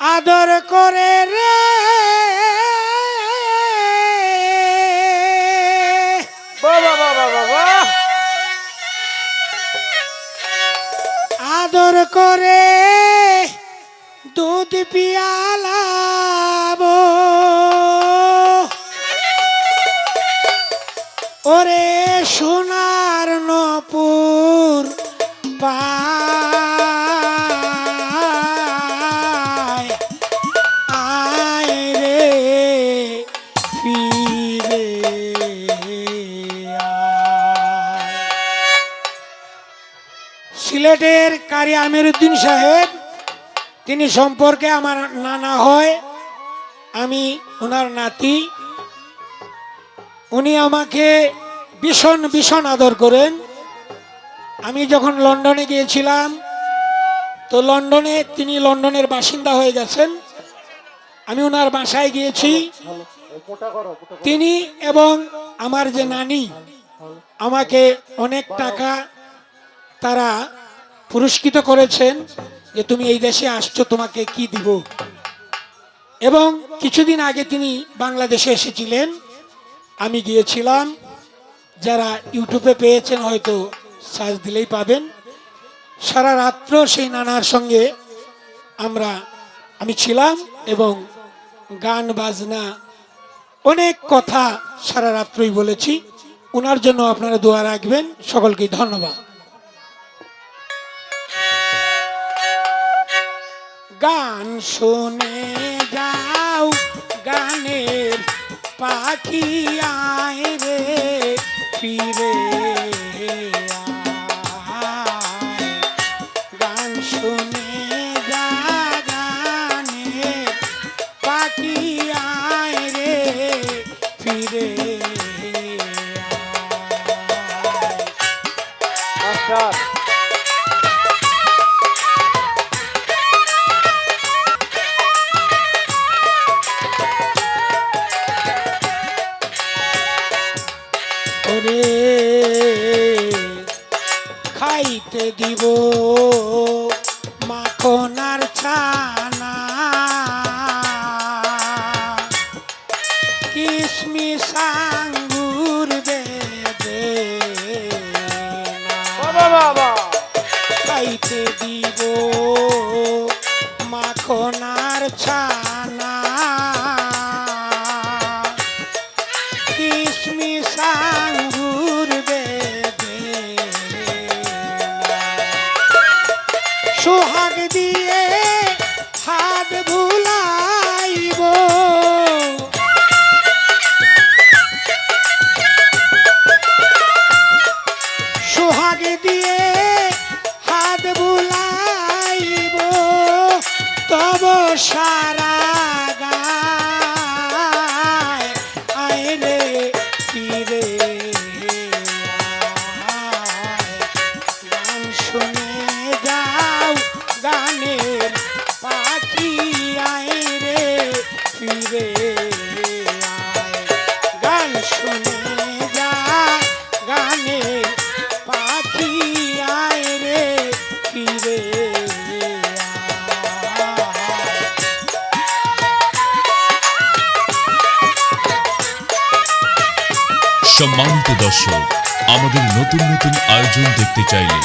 আদর করে রে। আদর করে দুধ পিয়ালাব। ওরে সোনার নপুর পায় সিলেটের কারি আমির উদ্দিন সাহেব, তিনি সম্পর্কে আমার নানা হয়। আমি ওনার নাতি। উনি আমাকে ভীষণ ভীষণ আদর করেন। আমি যখন লন্ডনে গিয়েছিলাম, তো লন্ডনে তিনি লন্ডনের বাসিন্দা হয়ে গেছেন। আমি ওনার বাসায় গিয়েছি। তিনি এবং আমার যে নানি, আমাকে অনেক টাকা তারা পুরস্কৃত করেছেন যে তুমি এই দেশে আসছো, তোমাকে কি দিব? এবং কিছুদিন আগে তিনি বাংলাদেশে এসেছিলেন। আমি গিয়েছিলাম, যারা ইউটিউবে পেয়েছেন হয়তো সার্চ দিলেই পাবেন। সারা রাত্র সেই নানার সঙ্গে আমরা, আমি ছিলাম এবং গান, বাজনা, অনেক কথা সারা রাত্রই বলেছি। ওনার জন্য আপনারা দোয়া রাখবেন। সকলকে ধন্যবাদ। গান শুনে যাও, গানের পাখি আয় রে আয়। গান শুনে যা, গানের পাখি আয় রে, ফিরে আয়। খাইতে দিব। মাখনার ছানা। কিশমিশ আঙ্গুর বেদে খাইতে দিব। ভুলাইব। সোহাগ দিয়ে তব সারা সম্মানিত দর্শক, আমাদের নতুন নতুন আয়োজন দেখতে চাইলে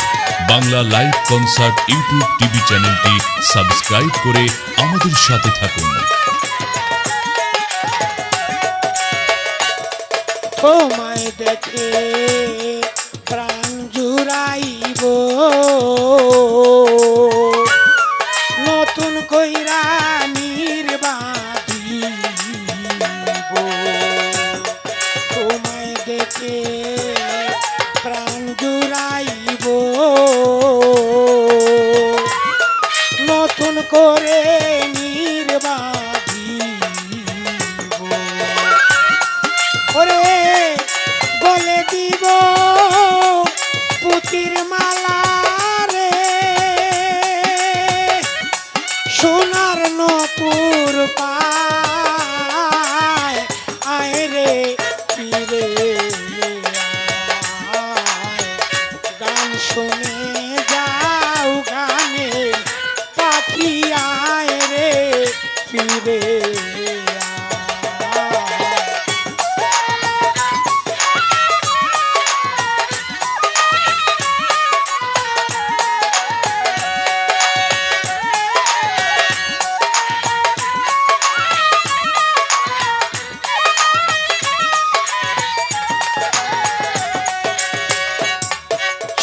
Bangla live concert YouTube TV চ্যানেলটি সাবস্ক্রাইব করে আমাদের সাথে থাকুন। তোমায় দেখে প্রাণ জুড়াইব। প্রাণ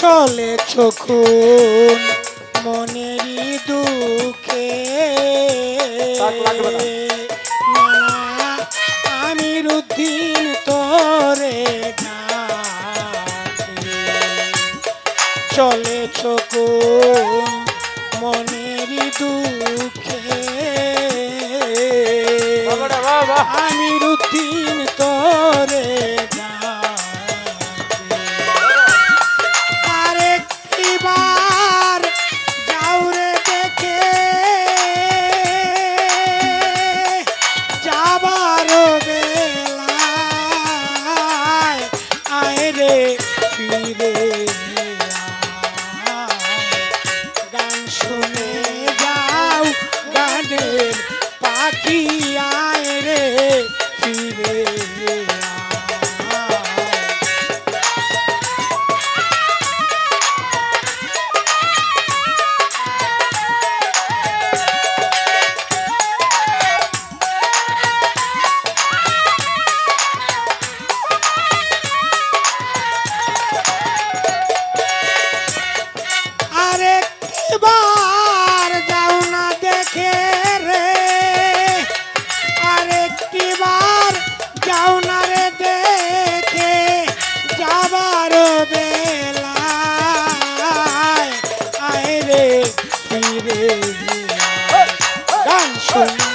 চলে চোখুন মনেরই দুঃখে। আমি রুদ্দিন তোরে চলে চোখুন মনেরই দুঃখে। আমি রুদ্দিন শুনি